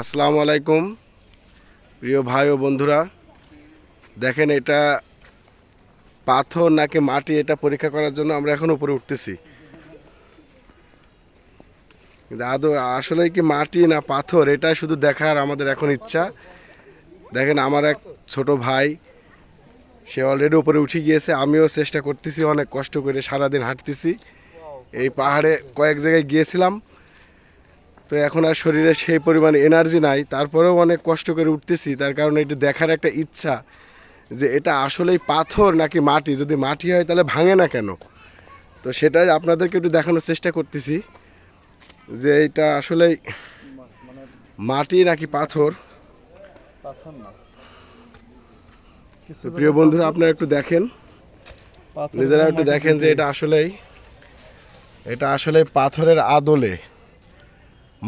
আসসালামু আলাইকুম, প্রিয় ভাই ও বন্ধুরা। দেখেন এটা পাথর নাকি মাটি, এটা পরীক্ষা করার জন্য আমরা এখন উপরে উঠতেছি। আদৌ আসলে কি মাটি না পাথর, এটা শুধু দেখার আমাদের এখন ইচ্ছা। দেখেন আমার এক ছোট ভাই, সে অলরেডি উপরে উঠে গিয়েছে, আমিও চেষ্টা করতেছি, অনেক কষ্ট করে সারাদিন হাঁটতেছি। এই পাহাড়ে কয়েক জায়গায় গিয়েছিলাম তো এখন আর শরীরে সেই পরিমাণ এনার্জি নাই। তারপরেও অনেক কষ্ট করে উঠতেছি। তার কারণে এটা দেখার একটা ইচ্ছা যে এটা আসলেই পাথর নাকি মাটি? যদি মাটি হয় তাহলে ভাঙে না কেন? তো সেটাই আপনাদেরকে একটু দেখানোর চেষ্টা করতেছি যে এটা আসলেই মাটি নাকি পাথর? তো প্রিয় বন্ধুরা আপনারা একটু দেখেন। নিজেরা একটু দেখেন যে এটা আসলেই এটা আসলে পাথরের আদলে।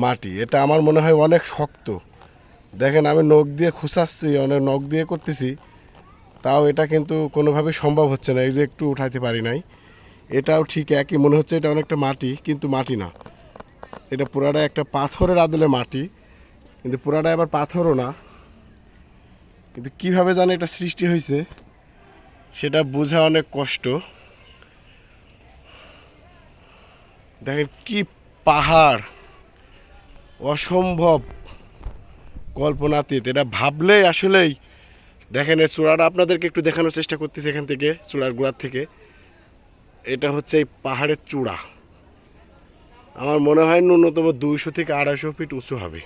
মাটি, এটা আমার মনে হয় অনেক শক্ত। দেখেন, আমি নখ দিয়ে খুঁচাচ্ছি অনেক নখ দিয়ে করতেছি। তাও এটা কিন্তু কোনোভাবে সম্ভব হচ্ছে না, এই যে একটু উঠাইতে পারি নাই। এটাও ঠিক একই, মনে হচ্ছে এটা অনেকটা মাটি, কিন্তু মাটি না। এটা পুরাটা একটা পাথরের আদলে মাটি, কিন্তু পুরাটা আবার পাথরও না। কিন্তু কীভাবে জানে এটা সৃষ্টি হয়েছে সেটা বোঝা অনেক কষ্ট। দেখেন কি পাহাড়! অসম্ভব কল্পনাতীত। এটা ভাবলেই আসলেই দেখেন এই চূড়াটা আপনাদেরকে একটু দেখানোর চেষ্টা করতেছি এখান থেকে চূড়ার গোড়ার থেকে। এটা হচ্ছে এই পাহাড়ের চূড়া। আমার মনে হয় ন্যূনতম দুইশো থেকে আড়াইশো ফিট উঁচু হবে।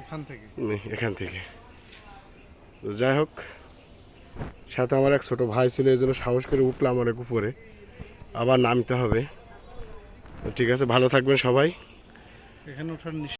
এখান থেকে? এখান থেকে। তো যাই হোক সাথে আমার এক ছোট ভাই ছিল এই জন্য সাহস করে উঠলাম অনেক উপরে। আবার নামতে হবে। ঠিক আছে ভালো থাকবেন সবাই। এখানে ওঠার